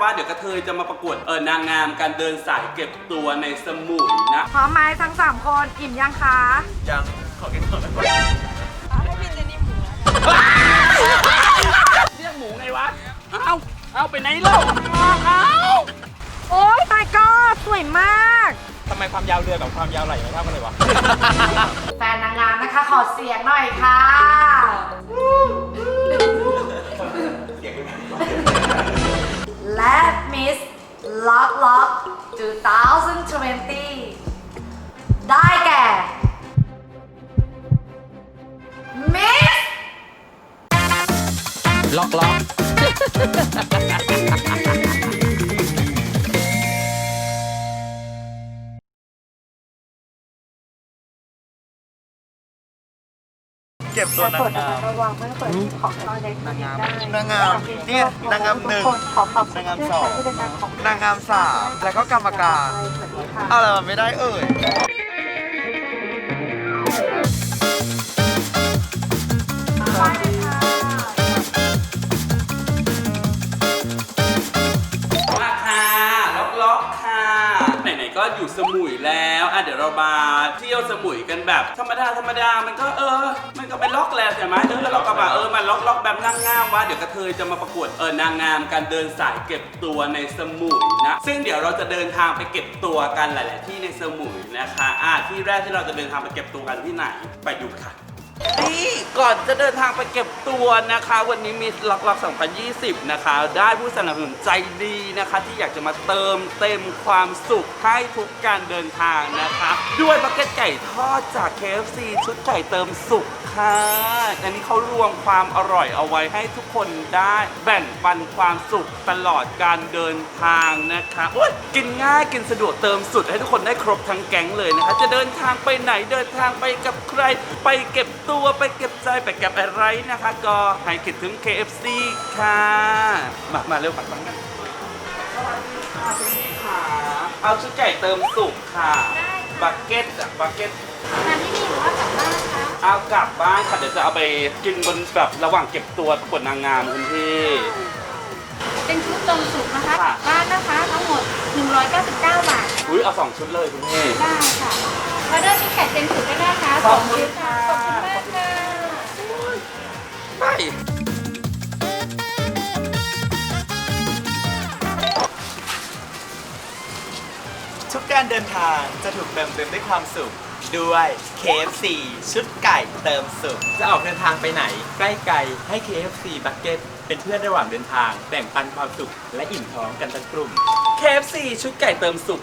ว่าเดี๋ยวกระเทยจะมาประกวดเออนางงามการเดินสายเก็บตัวในสมุยนะ พร้อมไหมทั้ง 3 คนอิ่มยังคะยังขอกินก่อนเรียกหมูไงวะ เอ้าเอาไปไหนเล่าเอ้าโอ๊ยตายก็สวยมาก ทำไมความยาวเรือกับความยาวไหล่ไม่เท่ากันเลยวะ แฟนนางงามนะคะขอเสียงหน่อยค่ะ และมิสล็อกล็อก2020 ได้แก่มิสล็อกล็อก เก็บตัวนางงามระวังไม่เปิดของตอนเด็กนางงามนางงามเนี่ยนางงามหนึ่งขอขอบนางงามสองนางงามสามแล้วก็กรรมการเอาอะไรมันไม่ได้เอ่ย สมุยแล้วอะเดี๋ยวเรามาเที่ยวสมุยกันแบบ ธรรมดาธรรมดามันก็เออ มันก็เป็นล็อกแหละใช่ไหมเออเราก็มาเออมาล็อกล็อกแบบนางงามว่าเดี๋ยวกระเทยจะมาประกวดเออนางงามการเดินสายเก็บตัวในสมุยนะซึ่งเดี๋ยวเราจะเดินทางไปเก็บตัวกันหลาย ๆ ที่ในสมุยนะคะอะที่แรกที่เราจะเดินทางไปเก็บตัวกันที่ไหนไปดูค่ะ นี่ก่อนจะเดินทางไปเก็บตัวนะคะ วันนี้มีล็อกล็อก2020 นะคะ ได้ผู้สนับสนุนใจดีนะคะ ที่อยากจะมาเติมเต็มความสุขให้ทุกการเดินทางนะคะ ด้วยบักเก็ตไก่ทอดจาก KFC ชุดไก่เติมสุขค่ะอันนี้เขารวมความอร่อยเอาไว้ให้ทุกคนได้แบ่งปันความสุขตลอดการเดินทางนะคะโอ๊ยกินง่ายกินสะดวกเติมสุดให้ทุกคนได้ครบทั้งแก๊งเลยนะคะ จะเดินทางไปไหนเดินทางไปกับใครไปเก็บตัวไปเก็บใจไปเก็บอะไรนะคะ ก็ให้คิดถึง KFC ค่ะ มามาเร็วปัดฟังกันสวัสดีค่ะคุณพี่ค่ะเอาชุดไก่เติมสุกค่ะบักเก็ตจากบักเก็ตทานที่นี่หรือว่ากลับบ้านคะเอากลับบ้านค่ะเดี๋ยวจะเอาไปกินบนแบบระหว่างเก็บตัวประกวดนางงามคุณพี่ เป็นชุดตรงสุกนะคะค่ะกลับบ้านนะคะ ทั้งหมด 199 บาท อุ้ยเอาสองชุดเลยคุณพี่ ได้ค่ะออเดอร์ชุดไข่เต็มสุกได้นะคะขสออบงคุณชุดค่ะ เดินทางจะถูกเติมเต็มด้วยความสุข ด้วย KFC ชุดไก่เติมสุข จะออกเดินทางไปไหน ใกล้ไกลให้ KFC Bucket เป็นเพื่อนระหว่างเดินทาง แบ่งปันความสุข และอิ่มท้องกันทั้งกลุ่ม KFC ชุดไก่เติมสุก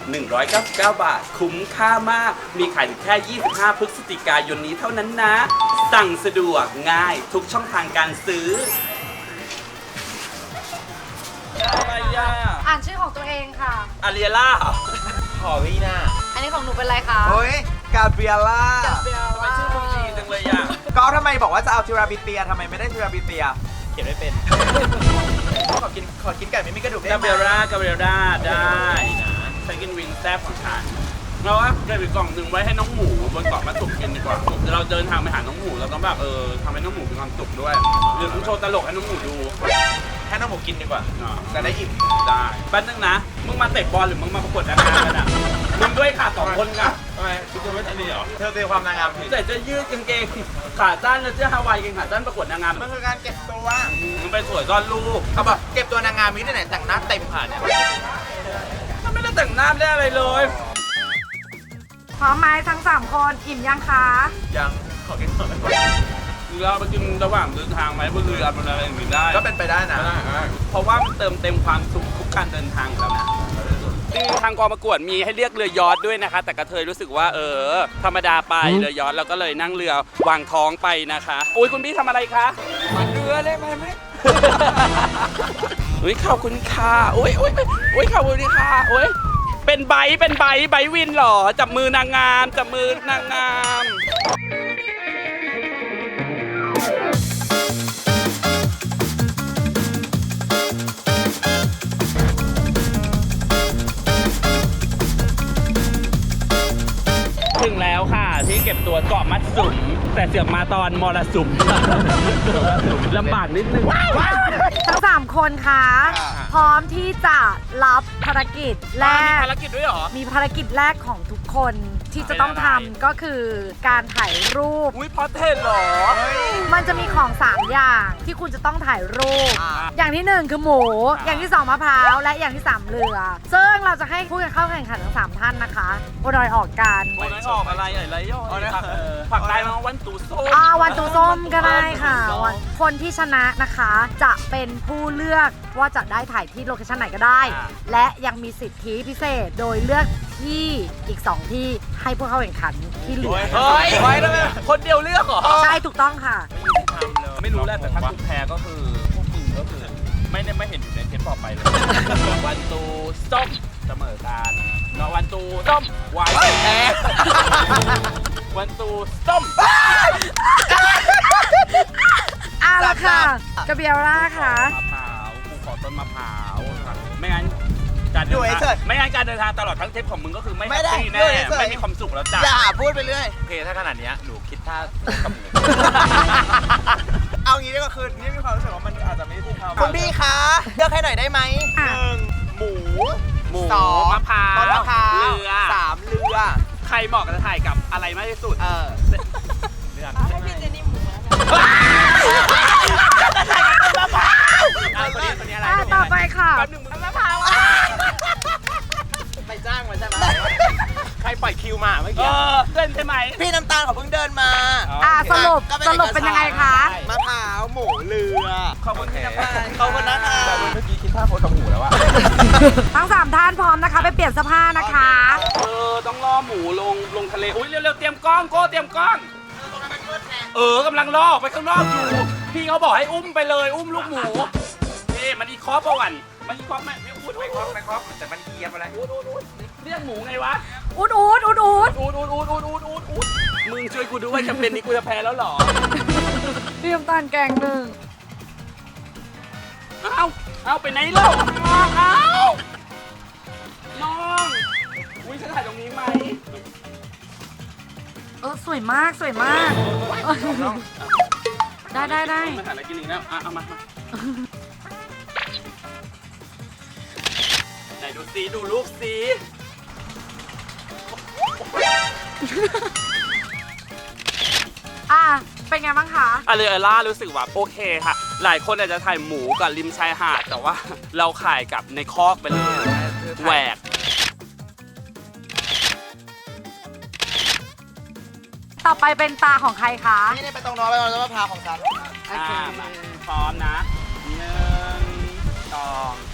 199 บาท คุ้มค่ามาก มีขายถึงแค่ 25 พฤศจิกายนนี้เท่านั้นนะ สั่งสะดวกง่ายทุกช่องทางการซื้ออะไรอะอ่านชื่อของตัวเองค่ะอาเรียล่า ขอวีน่าอันนี้ของหนูเป็นอะไรคะเฮ้ยกาเบรียล่าทำไมชื่อมึงดีจังเลยอะ ก็ทำไมบอกว่าจะเอาทิราบิเตียทำไมไม่ได้ทิราบิเตียเขียนไม่เป็นขอกินขอกินไก่ไม่มีกระดูกได้กาไหมเบร่ากาเบร่าได้ฉันกินวิงแซ่บของฉันเราว่าเก็บอีกกล่องหนึ่งไว้ให้น้องหมูบนเกาะมาสุกกินดีกว่าเดี๋ยวเราเดินทางไปหาน้องหมูเราต้องแบบเออทำให้น้องหมูมีความสุขด้วยหรือต้องโชว์ตลกให้น้องหมูดู ให้น้องหมูกินดีกว่าอ่า จะได้อิ่มได้แป๊บนึงนะ มึงมาเตะบอลหรือมึงมาประกวดนางงามกันอะ มึงด้วยค่ะสองคนค่ะ ทำไมคุณจะไม่อันนี้เหรอเธอเตรียมความนางงามผิดใส่เสื้อยืดกางเกงขาสั้นแล้วเสื้อฮาวายกางเกงขาสั้นประกวดนางงามมันคือการเก็บตัวมึงไปสวยก้อนลูกเขาบอกเก็บตัวนางงามมีที่ไหนแต่งหน้าเต็มผ่านเนี่ยมันไม่ได้แต่งหน้าไม่ได้อะไรเลย พร้อมไหมทั้ง3คนอิ่มยังคะยังขอกินก่อน เราไปกินระหว่างเดินทางไหมบนเรือมันอะไรอย่างนี้ได้ก็เป็นไปได้นะเพราะว่ามันเติมเต็มความสุขทุกการเดินทางอยู่แล้วนะคือทางกองประกวดมีให้เรียกเรือยอทด้วยนะคะ แต่กระเทยรู้สึกว่าเออ ธรรมดาไปเรือยอทเราก็เลยนั่งเรือวางท้องไปนะคะ อุ้ยคุณพี่ทำอะไรคะมันเรือเลยไหมไหม อุ้ยขอบคุณค่ะอุ้ยอุ้ยอุ้ยขอบคุณค่ะอุ้ยเป็นไบค์เป็นไบค์ไบค์วินเหรอจับมือนางงามจับมือนางงาม ที่เก็บตัวเกาะมัดสุมแต่เสือกมาตอนมรสุมลำบากนิดนึงทั้ง3คนคะอ่าพร้อมที่จะรับภารกิจแรมีกภารกิจด้วยเหรอมีภารกิจแรกของทุกคน ที่จะต้องเป็นอะไรทำก็คือการถ่ายรูป อุ้ยพอเทนเหรอ มันจะมีของ3อย่างที่คุณจะต้องถ่ายรูปอ่าอย่างที่1คือหมูอ่าอย่างที่2มะพร้าว และอย่างที่3เรือ ซึ่งเราจะให้ผู้เข้าแข่งขันทั้ง3ท่านนะคะโอดอยออกกันวันนั้นออกอะไรอะไรย่อเอานะผักผักได้มาวันตูส้มอ่าวันตูส้มก็ได้ค่ะวันคนที่ชนะนะคะจะเป็นผู้เลือกว่าจะได้ถ่ายที่โลเคชั่นไหนก็ได้ และยังมีสิทธิพิเศษโดยเลือก ที่อีก 2 ที่ให้ผู้เข้าแข่งขันที่เหลือเฮ้ยไว้แล้วแม่คนเดียวเลือกเหรอใช่ถูกต้องค่ะ ไม่รู้แหละแต่ถ้ากูแพ้ก็คือพวกมึงก็คือไม่ได้ไม่เห็นอยู่ในเทปต่อไปเลย วันตูส้มเสมอกันเนาะวันตูส้มไว้แพ้วันตูส้ม อะละค่ะกระเบียร่าค่ะ มะพร้าวกูขอต้นมะพร้าวค่ะไม่งั้น การอเดิยู่นเฉทางยไม่งั้นการเดินทางตลอดทั้งทริปของมึงก็คือไม่ไม่แฮปได้ปี้อยู่แน่เฉยไม่มีความสุขแล้วจ้ะอย่าพูดไปเรื่อย โอเคถ้าขนาดเนี้ยหนูคิดท่ากับหมูเอางี้ดีกว่าคือนี่มีความรู้สึกว่ามันอาจจะไม่ยุติธรรมคุณพี่คะเลือกให้หน่อยได้ไหมอะหนึ่งหมูหมูสองมะพร้าวต้นมะพร้าวเรือ สามเรือใครเหมาะกับจะถ่ายกับอะไรมากที่สุดเออเลือกให้พี่เจนี่หมูอะคนนี้คนนี้อะไรอะคนนี้ต่ออะไรไปค่ะแป๊บหนึงมึงมะพร้าวไป จ้างมาใช่ไหมใครปล่อยคิวมาเมื่อกี้เออเล่นใช่ไหม พี่น้ำตาลเขาเพิ่งเดินมา อะสรุปก็เป็นสรุปเป็นยังไงคะมะพร้าวหมูเรือ ขอบคุณพี่น้ำตาลขอบคุณนะคะ แต่เมื่อกี้คิดท่าโพสกับหมูแล้วอะทั้ง3ท่านพร้อมนะคะ ไปเปลี่ยนเสื้อผ้านะคะ เออต้องล่อหมูลงลงทะเล อุ้ยเร็วๆเตรียมกล้องโก้เตรียมกล้อง เออกำลังล่อออกไปข้างนอกอยู่ พี่เขาบอกให้อุ้มไปเลย อุ้มลูกหมูนี่มันอีคอปประวันมันอีคอปไหมไม่อุ้ด ไม่คอปไม่คอปแต่มันเกียบอะไรอุ้ดอุ้ดอุ้ดเรียกหมูไงวะอุดอุดอุดอุดอูดอูดอูดอูดอูดอูดอูดมึงช่วยกูด้วยแคมเปญนี้กูจะแพ้แล้วเหรอพี่น้ำตาลแกงหนึ่งเอ้าเอ้าไปไหนเล่าน้องเอ้าน้องอุ้ยฉันถ่ายตรงนี้ไหมเออสวยมากสวยมากน้องได้ได้ได้ มาถ่ายอะไรกินอีกแล้วอะเอามามา สีดูรูปสีอะเป็นไงบ้างคะ อะไรเอล่ารู้สึกว่าโอเคค่ะ หลายคนอาจจะถ่ายหมูกับริมชายหาด แต่ว่าเราขายกับในคอกไปเลยแหวก ต่อไปเป็นตาของใครคะ นี่ไปตรงน้อยไปตรงน้อยมะพร้าวของฉัน โอเค อ่ามาพร้อมนะหนึ่งสอง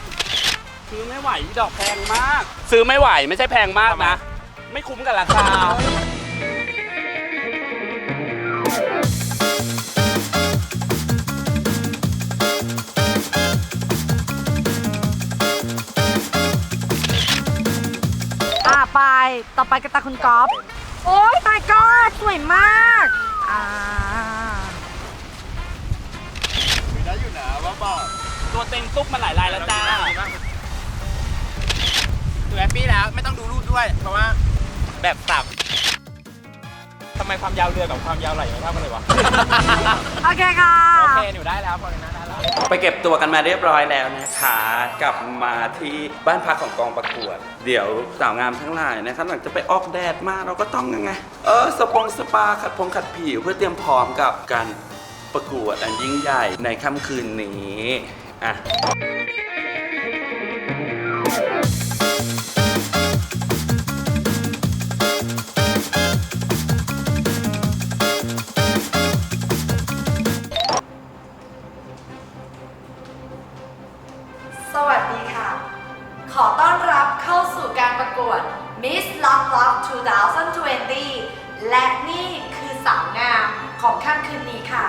ซื้อไม่ไหวดอกแพงมาก ซื้อไม่ไหวไม่ใช่แพงมากนะ ไม่คุ้มกับราคา อะไป ต่อไปกับตาคุณก๊อฟโอ้ยตายก็สวยมาก อ่าได้อยู่นะว่าบอกตัวเต็งตุ๊กมาหลายลายแล้วจ้าดู แฮปปี้แล้วไม่ต้องดูรูปด้วย เพราะว่าแบบสับทำไมความยาวเรือกับความยาวไหลไม่เท่ากันเลยวะ โอเคค่ะ โอเคหนูได้แล้วพอเลยนะได้แล้ว ไปเก็บตัวกันมาเรียบร้อยแล้วนะคะ กลับมาที่บ้านพักของกองประกวด เดี๋ยวสาวงามทั้งหลายนะครับหลังจะไปออกแดดมาเราก็ต้องยังไง เออสปงสปาขัดพงขัดผิวเพื่อเตรียมพร้อมกับการประกวดอันยิ่งใหญ่ในค่ำคืนนี้ อะ สวัสดีค่ะ ขอต้อนรับเข้าสู่การประกวด Miss Love Love 2020 และนี่คือสาวงามของค่ำคืนนี้ค่ะ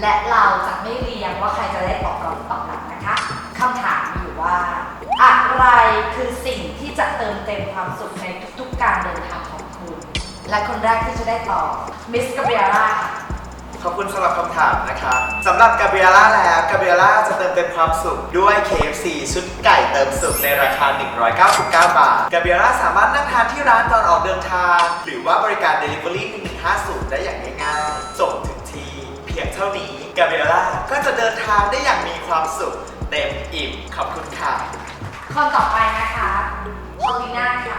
และเราจะไม่เรียงว่าใครจะได้ตอบก่อนตอบหลังนะคะคำถามมีอยู่ว่า อะไรคือสิ่งที่จะเติมเต็มความสุขในทุกๆ การเดินทางของคุณ และคนแรกที่จะได้ตอบมิสกาเบียร่าค่ะ ขอบคุณสำหรับคำถามนะคะสำหรับกาเบรียล่าแล้วกาเบรียล่าจะเติมเต็มความสุขด้วย KFC ชุดไก่เติมสุขในราคา 199 บาทกาเบรียล่าสามารถนั่งทานที่ร้านตอนออกเดินทาง หรือว่าบริการ Delivery 150 ได้อย่างง่าย เพียงเท่านี้กาเบรียล่าก็จะเดินทางได้อย่างมีความสุขเต็มอิ่มขอบคุณค่ะ คนต่อไปนะคะพอลิน่าค่ะ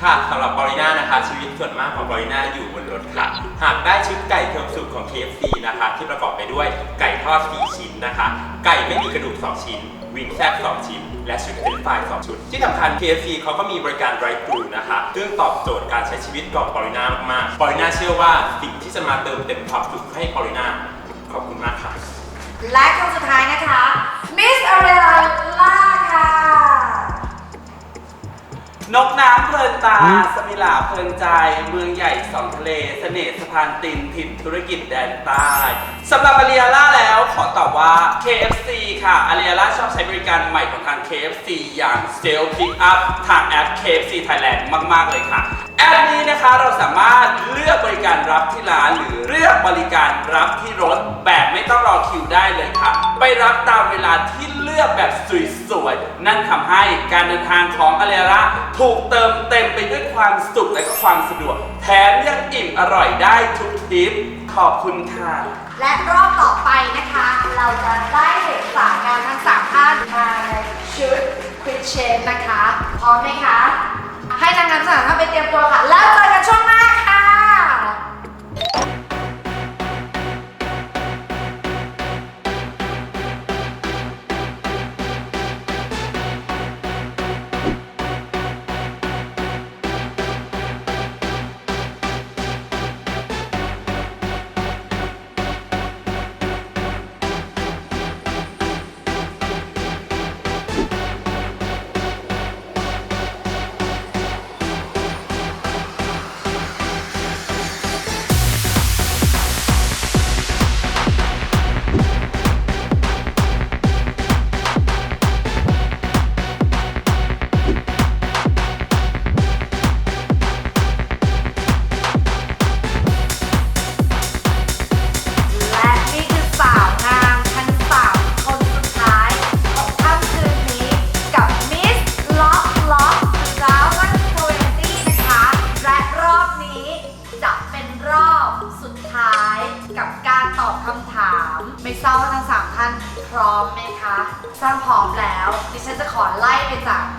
ค่ะสำหรับบริน่านะคะ ชีวิตส่วนมากของบริน่าอยู่บนรถค่ะ หากได้ชุดไก่เทิมสุกของ KFC นะคะ ที่ประกอบไปด้วยไก่ทอด 4 ชิ้นนะคะ ไก่ไม่มีกระดูก 2 ชิ้น วิงแซบ2ชิ้น และชุดเป็นไฟราย2ชุด ที่สำคัญ KFC เขาก็มีบริการ drive thru นะคะซึ่งตอบโจทย์การใช้ชีวิตของบริน่ามากๆบริน่าเชื่อว่าสิ่งที่จะมาเติมเต็มความสุขให้บริน่าขอบคุณมากค่ะและคนสุดท้ายนะคะมิสอาเรล่าค่ะ นกน้ำเพลินตา สมิลาเพลินใจ เมืองใหญ่สองทะเลเสน่ห์สะพานตินถิ่นธุรกิจแดนใต้สำหรับอาริยาล่าแล้วขอตอบว่า KFC ค่ะอาริยาล่าชอบใช้บริการใหม่ของทาง KFC อย่าง Self Pick Up ทางแอป KFC Thailand มาก ๆ เลยค่ะ แอปนี้นะคะเราสามารถเลือกบริการรับที่ร้านหรือเลือกบริการรับที่รถแบบไม่ต้องรอคิวได้เลยค่ะ ไปรับตามเวลาที่เลือกแบบสวยๆ นั่นทำให้การเดินทางของอเลระถูกเติมเต็มไปด้วยความสุขและก็ความสะดวก แถมยังอิ่มอร่อยได้ทุกทริป ขอบคุณค่ะ และรอบต่อไปนะคะ เราจะได้เห็นสาวงามทั้งสามท่านมาในชุดควิเชนนะคะ พร้อมไหมคะ ให้นางงามสามท่านไปเตรียมตัวค่ะ แล้วเจอกันช่วงหน้าค่ะ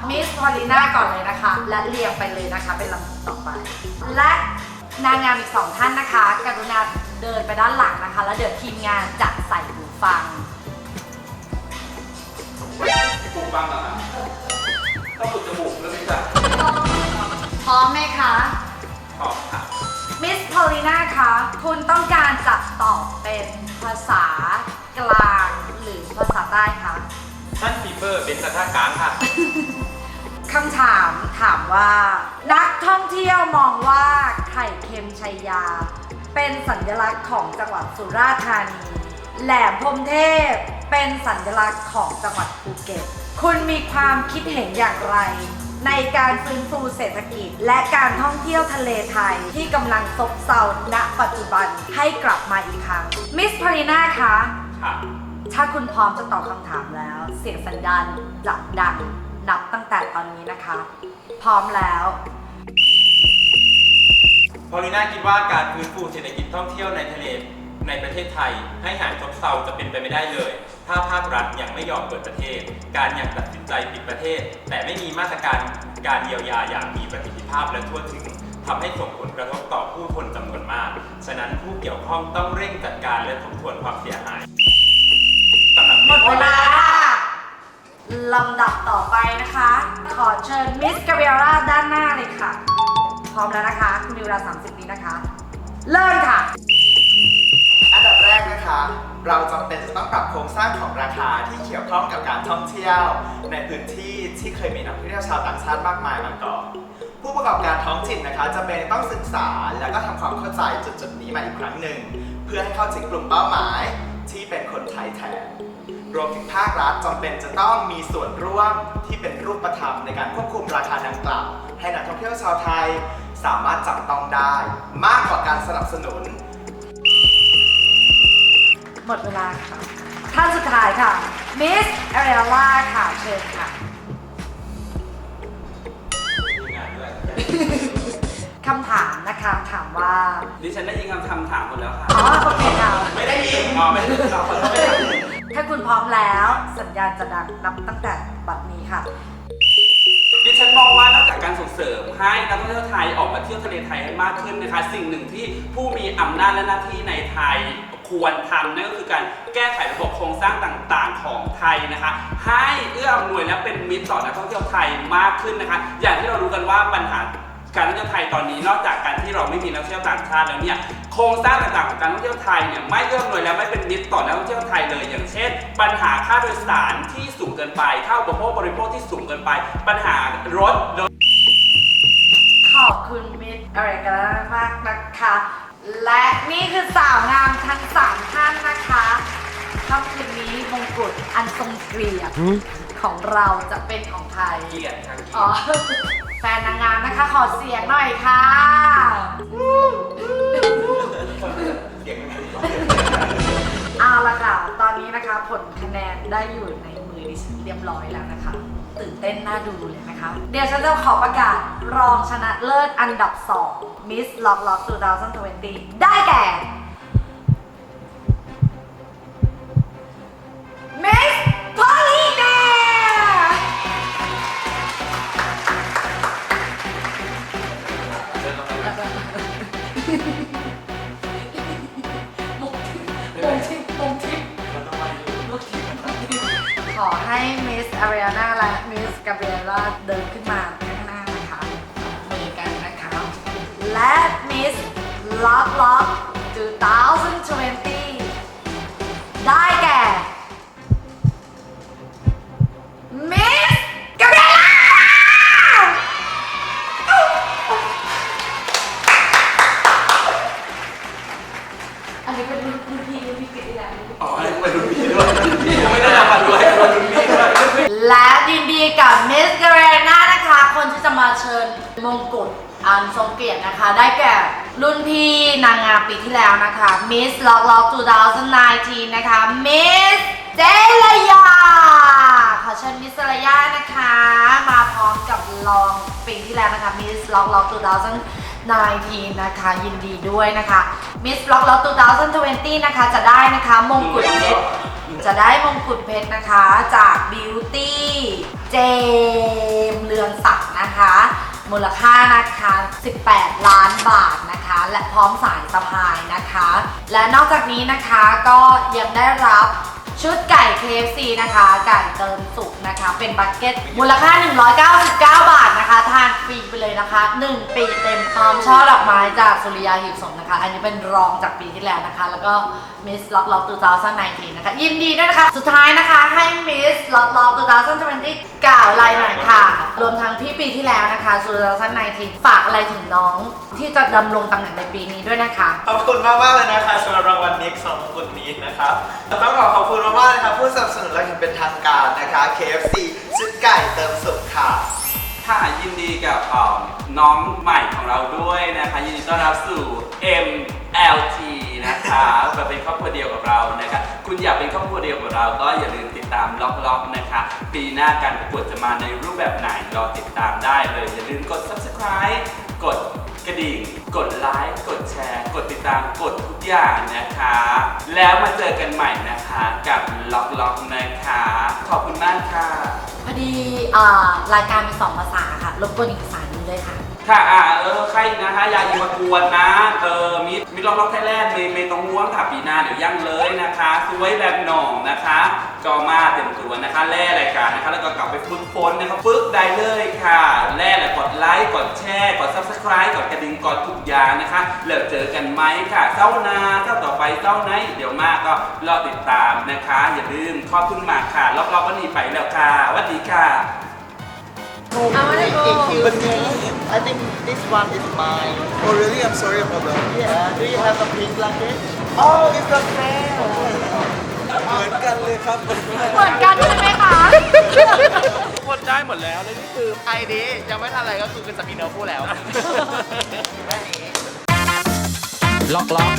มิสพอลิน่าก่อนเลยนะคะ และเรียงไปเลยนะคะ เป็นลำดับต่อไป และนางงามอีกสองท่านนะคะ กรุณาเดินไปด้านหลังนะคะ แล้วเดี๋ยวทีมงานจะใส่หูฟังปูบ้างเหรอคะต้องปุดจมูกด้วยไหมจ๊ะพร้อมไหมคะขอบค่ะมิสพอลิน่าคะ คุณต้องการจะตอบเป็นภาษากลางหรือภาษาใต้คะ ท่านฟีเฟอร์เป็นสัตว์กลางค่ะ คำถามถามว่า นักท่องเที่ยวมองว่าไข่เค็มชัยยา เป็นสัญลักษณ์ของจังหวัดสุราษฎร์ธานี แหลมพรหมเทพเป็นสัญลักษณ์ของจังหวัดภูเก็ต คุณมีความคิดเห็นอย่างไร ในการฟื้นฟูเศรษฐกิจ และการท่องเที่ยวทะเลไทยที่กำลังซบเซาณปัจจุบันให้กลับมาอีกครั้ง มิสพาริน่าคะ ค่ะ ถ้าคุณพร้อมจะตอบคำถามแล้ว เสียงสัญญาณจะดัง นับตั้งแต่ตอนนี้นะคะ พร้อมแล้ว พอลิน่าคิดว่าการฟื้นฟูเศรษฐกิจท่องเที่ยวในทะเลในประเทศไทย ให้หายซบเซาจะเป็นไปไม่ได้เลย ถ้าภาครัฐยังไม่ยอมเปิดประเทศ การยังตัดสินใจปิดประเทศ แต่ไม่มีมาตรการการเยียวยาอย่างมีประสิทธิภาพและทั่วถึงทำให้ส่งผลกระทบต่อผู้คนจำนวนมาก ฉะนั้นผู้เกี่ยวข้องต้องเร่งจัดการและทบทวนความเสียหายสำหรับหมดเวลา ลำดับต่อไปนะคะ ขอเชิญมิสกาเบราด้านหน้าเลยค่ะ พร้อมแล้วนะคะ คุณมีเวลา 30วินะคะ เริ่มค่ะ อันดับแรกนะคะ เราจำเป็นจะต้องปรับโครงสร้างของราคาที่เกี่ยวข้องกับการท่องเที่ยว ในพื้นที่ที่เคยมีนักท่องเที่ยวชาวต่างชาติมากมายมาก่อนผู้ประกอบการท้องถิ่นนะคะจะเป็นต้องศึกษาและก็ทำความเข้าใจจุดจุดๆนี้มาอีกครั้งหนึ่ง เพื่อให้เข้าถึงกลุ่มเป้าหมายที่เป็นคนไทยแท้ รวมถึงภาครัฐจำเป็นจะต้องมีส่วนร่วมที่เป็นรูปธรรมในการควบคุมราคาดังกล่าว ให้นักท่องเที่ยวชาวไทยสามารถจับต้องได้ มากกว่าการสนับสนุน หมดเวลาค่ะท่านสุดท้ายค่ะมิสเอเรียล่าค่ะเชิญค่ะคำถามนะคะถามว่า ดิฉันได้ยินคำถามถามหมดแล้วค่ะ อ๋อ โอเคค่ะ ไม่ได้ยินอ๋อไม่ได้ยินเราขอโทษไม่ได้ยิน ถ้าคุณพร้อมแล้วสัญญาณจะดังนับตั้งแต่บัดนี้ค่ะ ดิฉันมองว่านอกจากการส่งเสริมให้นักท่องเที่ยวไทยออกมาเที่ยวทะเลไทยให้มากขึ้นนะคะ สิ่งหนึ่งที่ผู้มีอำนาจและหน้าที่ในไทยควรทำนั่นก็คือการแก้ไขระบบโครงสร้างต่างๆ ของไทยนะคะ ให้เอื้ออำนวยและเป็นมิตรต่อนักท่องเที่ยวไทยมากขึ้นนะคะ อย่างที่เรารู้กันว่าปัญหา การท่องเที่ยวไทยตอนนี้นอกจากการที่เราไม่มีนักท่องเที่ยวต่างชาติแล้วเนี่ยโครงสร้างต่างๆของการท่องเที่ยวไทยเนี่ยไม่เอื้ออำนวยและไม่เป็นมิตรต่อนักท่องเที่ยวไทยเลย อย่างเช่น ปัญหาค่าโดยสารที่สูงเกินไปค่าอุปโภคบริโภคที่สูงเกินไป ปัญหารถโดยขอบคุณมิสเอริกามากนะคะ และนี่คือสาวงามทั้งสามท่านนะคะค่ำคืนนี้มงกุฎอันทรงเกียรติของเราจะเป็นของใครเกียรติครับอ๋อแฟนนางงามนะคะข อเสียงหน่อยค่ะ เอาละค่ะ ตอนนี้นะคะผลคะแนนได้อยู่ในมือดิฉันเรียบร้อยแล้วนะคะ ตื่นเต้นน่าดูเลยนะคะ เดี๋ยวฉันจะขอประกาศรองชนะเลิศอันดับ 2 Miss Lock Lock 2020 ได้แก่ ขอให้มิสอารีนาและมิสกาเบรียล่าเดินขึ้นมาข้างหน้านะคะมือกันนะคะ และมิสล็อกล็อก2020 ได้แก่มิส และยินดีกับมิสเกรนานะคะ คนที่จะมาเชิญมงกุฎอันทรงเกียรตินะคะ ได้แก่รุ่นพี่นางงามปีที่แล้วนะคะมิสล็อกล็อก2019 นะคะมิสเจลยาขอเชิญมิสเจลยานะคะ มาพร้อมกับรองปีที่แล้วนะคะมิสล็อกล็อก2019 นะคะ ยินดีด้วยนะคะมิสล็อกล็อก2020 นะคะ จะได้นะคะมงกุฎเพชร จะได้มงกุฎเพชรนะคะจาก Beauty เจมเรืองศักดิ์นะคะ มูลค่านะคะ 18 ล้านบาทนะคะ และพร้อมสายสะพายนะคะ และนอกจากนี้นะคะก็ยังได้รับชุดไก่ KFC นะคะ ไก่เติมสุกนะคะ เป็นบัคเก็ตมูลค่า 190 ฟรีไปเลยนะคะ 1 ปีเต็มพร้อมช่อดอกไม้จากสุริยาหีบศพนะคะ อันนี้เป็นรองจากปีที่แล้วนะคะ แล้วก็ Miss Lock Lock 2019นทีนะคะ ยินดีด้วยนะคะ สุดท้ายนะคะให้ Miss Lock Lock 2020กล่าวอะไรหน่อยค่ะ รวมทั้งที่ปีที่แล้วนะคะ2019ฝากอะไรถึงน้องที่จะดำรงตำแหน่งในปีนี้ด้วยนะคะ ขอบคุณมากมากๆเลยนะคะสำหรับรางวัลนิกสองมงกุฎนี้นะครับแล้วต้องขอขอบคุณมากๆนะครับผู้สนับสนุนเราอย่างเป็นทางการนะคะ KFC ชุดไก่เติมสุขค่ะ ค่ะยินดีกับน้องใหม่ของเราด้วยนะคะยินดีต้อนรับสู่ MLT นะคะมาเป็นครอบครัวเดียวกับเรานะคะคุณอยากเป็นครอบครัวเดียวกับเรา ก็อย่าลืมติดตามล็อกล็อกนะคะ ปีหน้าการประกวดจะมาในรูปแบบไหนรอติดตามได้เลย อย่าลืมกด subscribe กดกระดิ่ง กดไลค์ กดแชร์ กดติดตาม กดทุกอย่างนะคะ แล้วมาเจอกันใหม่นะคะกับล็อกล็อกนะคะ ขอบคุณมากค่ะ พอดีอ่ารายการมีสองภาษาค่ะรบกวนอีกภาษาหนึงด้วยค่ะ ค่ะอ่าเออใครนะคะยาอีมากวนนะเออมีมีล็อกล็อกไทยแลนด์มีไม่ต้องห่วงค่ะปีหน้าเดี๋ยวยั่งเลยนะคะสวยแบบหน่องนะคะก็มาเต็มตัวนะคะแล่รายการนะคะแล้วก็กลับไปฝึกฝนนะคะฝึกได้เลยค่ะแล่แล้วกดไลค์กดแชร์กด subscribe กดกระดิ่งกดทุกอย่างนะคะแล้วเจอกันไหมค่ะเจ้านาเจ้าต่อไปเจ้าไหนเดี๋ยวมาก็รอติดตามนะคะ อย่าลืมขอบคุณมากค่ะล็อกล็อกวันนี้ไปแล้วค่ะสวัสดีค่ะ But I think this one is mine. Oh really? I'm sorry about that. Yeah. Do you have a pink blanket? Oh it's the same เหมือนกันเลยครับเหมือนกันใช่ไหมคะทุกคนได้หมดแล้วเลยนี่คือไอนี้ยังไม่ทันอะไรก็คือจะมีเนื้อคู่แล้วล็อกล็อก